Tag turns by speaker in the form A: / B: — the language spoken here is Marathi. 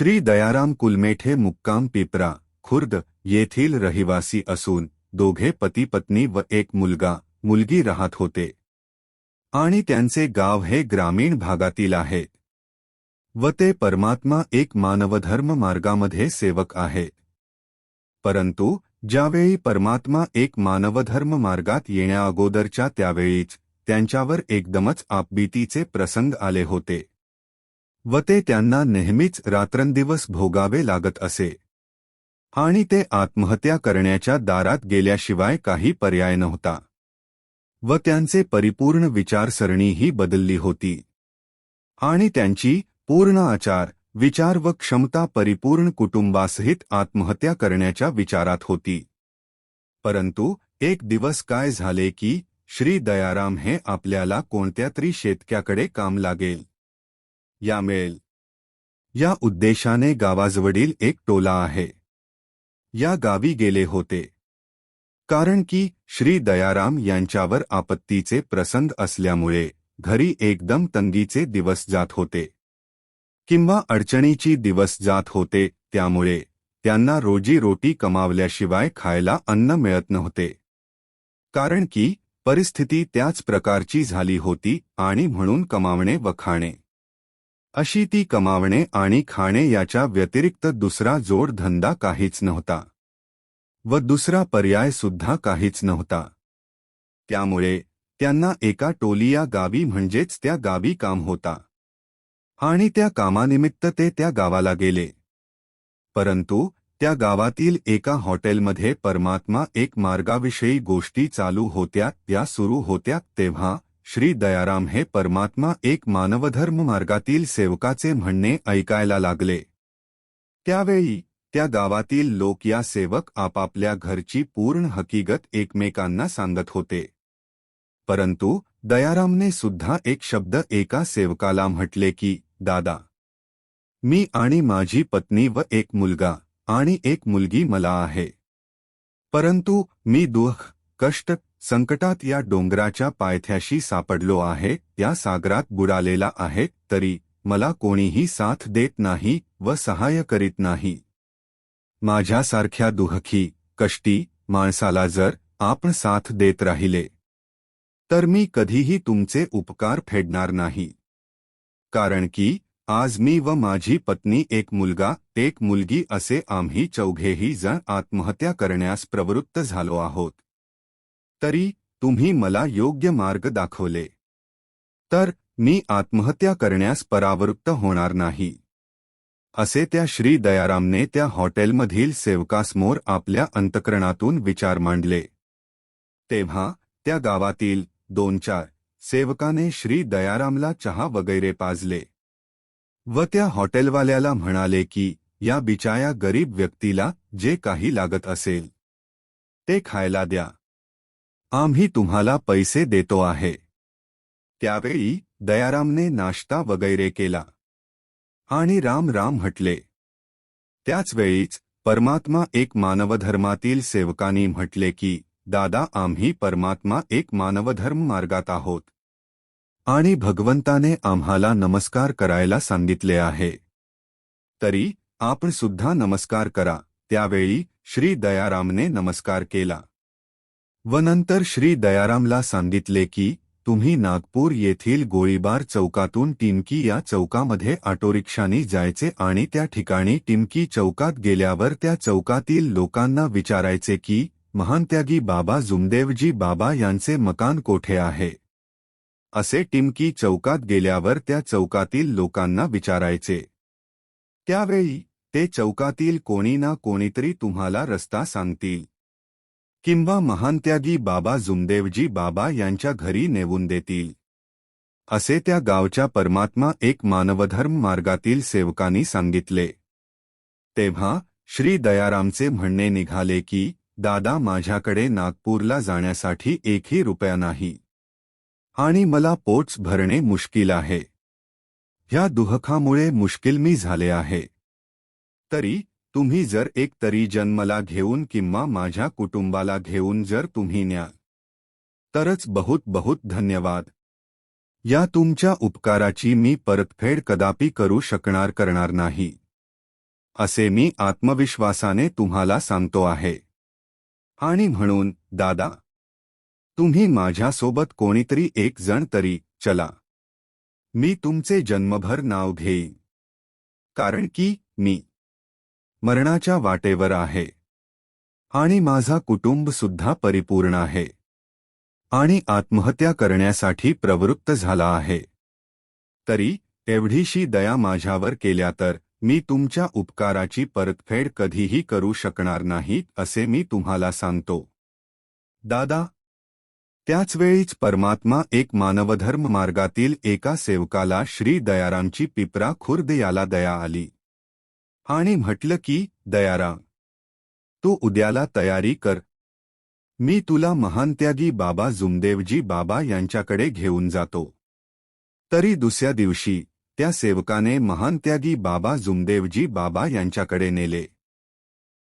A: श्री दयाराम कुलमेठे मुक्काम पिपरा, खुर्द, येथील रहिवासी असून, दोघे पती पत्नी व एक मुलगा, मुलगी राहत होते. आणि त्यांचे गाव हे ग्रामीण भागातील आहे. व ते परमात्मा एक मानवधर्म मार्गामध्ये सेवक आहे. परंतु, ज्यावेळी परमात्मा एक मानवधर्म मार्गात येण्या अगोदरच्या त्यावेळीच, त्यांच्यावर एकदमच आपबीतीचे प्रसंग आले होते. व ते त्यांना नेहमीच रात्रंदिवस भोगावे लागत असे. आणि ते आत्महत्या करण्याच्या दारात गेल्याशिवाय काही पर्याय नव्हता. व त्यांचे परिपूर्ण विचारसरणीही बदलली होती. आणि त्यांची पूर्ण आचार विचार व क्षमता परिपूर्ण कुटुंबासहित आत्महत्या करण्याच्या विचारात होती. परंतु एक दिवस काय झाले की श्री दयाराम हे आपल्याला कोणत्या तरी शेतक्याकडे काम लागेल. या मिळेल या उद्देशाने गावाजवळील एक टोला आहे. या गावी गेले होते. कारण की श्री दयाराम यांच्यावर आपत्तीचे प्रसंग असल्यामुळे घरी एकदम तंगीचे दिवस जात होते. किंवा अडचणीची दिवस जात होते त्यामुळे त्यांना रोजी रोटी कमावल्याशिवाय खायला अन्न मिळत नव्हते. कारण की परिस्थिती त्याच प्रकारची झाली होती आणि म्हणून कमावणे व खाणे. अशी ती कमावणे आणि खाणे याच्या व्यतिरिक्त दुसरा जोड धंदा काहीच नव्हता. व दुसरा पर्याय सुद्धा काहीच नव्हता. त्यामुळे त्यांना एका टोलिया गावी म्हणजेच त्या गावी काम होता. आणि त्या कामानिमित्त ते त्या गावाला गेले. परंतु त्या गावातील एका हॉटेलमध्ये परमात्मा एक मार्गाविषयी गोष्टी चालू होत्या त्या सुरू होत्या तेव्हा श्री दयाराम हे परमात्मा एक मानवधर्म मार्गातील सेवकाचे म्हणणे ऐकायला लागले. त्यावेळी, त्या गावातील लोक या सेवक आपापल्या घरची पूर्ण हकीकत एकमेकांना सांगत होते. परंतु, दयारामने सुद्धा एक शब्द एका सेवकाला म्हटले की, दादा, मी आणि माझी पत्नी व एक मुलगा आणि एक मुलगी मला आहे. परंतु, मी दुःख, कष्ट संकटात या डोंगराच्या पायथ्याशी सापडलो आहे त्या सागरात बुडालेला आहे तरी मला कोणीही साथ देत नाही व सहाय्य करीत नाही. माझ्यासारख्या दुहखी कष्टी माणसाला जर आपण साथ देत राहिले तर मी कधीही तुमचे उपकार फेडणार नाही. कारण की आज मी व माझी पत्नी एक मुलगा एक मुलगी असे आम्ही चौघेही जण आत्महत्या करण्यास प्रवृत्त झालो आहोत. तरी तुम्ही मला योग्य मार्ग दाखवले. तर मी आत्महत्या करण्यास परावृत्त होणार नाही. असे त्या श्री दयारामने त्या हॉटेलमधील सेवकासमोर आपल्या अंतकरणातून विचार मांडले. तेव्हा त्या गावातील दोन चार सेवकाने श्री दयारामला चहा वगैरे पाजले. व त्या हॉटेलवाल्याला म्हणाले की या बिचाया गरीब व्यक्तीला जे काही लागत असेल ते खायला द्या. आम्ही तुम्हाला पैसे देतो आहे. त्यावेळी दयारामने नाश्ता वगैरे केला. आणि राम राम म्हटले. त्याच वेळीच परमात्मा एक मानवधर्मातील सेवकांनी म्हटले की दादा आम्ही परमात्मा एक मानवधर्म मार्गात आहोत. आणि भगवंताने आम्हाला नमस्कार करायला सांगितले आहे. तरी आपण सुद्धा नमस्कार करा. त्यावेळी श्री दयारामने नमस्कार केला. व नंतर श्री दयारामला सांगितले की तुम्ही नागपूर येथील गोळीबार चौकातून टिमकी या चौकामध्ये ऑटोरिक्षानी जायचे आणि त्या ठिकाणी टिमकी चौकात गेल्यावर त्या चौकातील लोकांना विचारायचे की महानत्यागी बाबा जुमदेवजी बाबा यांचे मकान कोठे आहे? असे टिमकी चौकात गेल्यावर त्या चौकातील लोकांना विचारायचे. त्यावेळी ते चौकातील कोणी ना कोणीतरी तुम्हाला रस्ता सांगतील. किंवा महानत्यागी बाबा जुमदेवजी बाबा यांच्या घरी नेवून देतील. असे त्या गावच्या परमात्मा एक मानवधर्म मार्गातील सेवकांनी सांगितले. तेव्हा श्री दयारामचे म्हणणे निघाले की दादा माझ्याकडे नागपूरला जाण्यासाठी एकही रुपया नाही. आणि मला पोट्स भरणे मुश्किल आहे. ह्या दुहखामुळे मुश्किल मी झाले आहे. तरी तुम्ही जर एक तरी जन्मला घेऊन किंवा माझ्या कुटुंबाला घेऊन जर तुम्ही न्या तरच बहुत बहुत धन्यवाद. या तुमच्या उपकाराची मी परतफेड कदापि करू शकणार करणार नाही असे मी आत्मविश्वासाने तुम्हाला सांगतो आहे. आणि म्हणून दादा तुम्ही माझ्यासोबत कोणीतरी एक जण तरी चला. मी तुमचे जन्मभर नाव घेईन. कारण की मी मरणाच्या वाटेवर आहे. आणि माझा कुटुंब सुद्धा परिपूर्ण आहे. आणि आत्महत्या करण्यासाठी प्रवृत्त झाला आहे. तरी एवढीशी दया माझ्यावर केल्या तर मी तुमच्या उपकाराची परतफेड कधीही करू शकणार नाही असे मी तुम्हाला सांगतो. दादा! त्याचवेळीच परमात्मा एक मानवधर्म मार्गातील एका सेवकाला श्री दयारामची पिपरा खुर्द याला दया आली. आणि म्हटलं की दयाराम तू उद्याला तयारी कर. मी तुला महानत्यागी बाबा जुमदेवजी बाबा यांच्याकडे घेऊन जातो. तरी दुसऱ्या दिवशी त्या सेवकाने महानत्यागी बाबा जुमदेवजी बाबा यांच्याकडे नेले.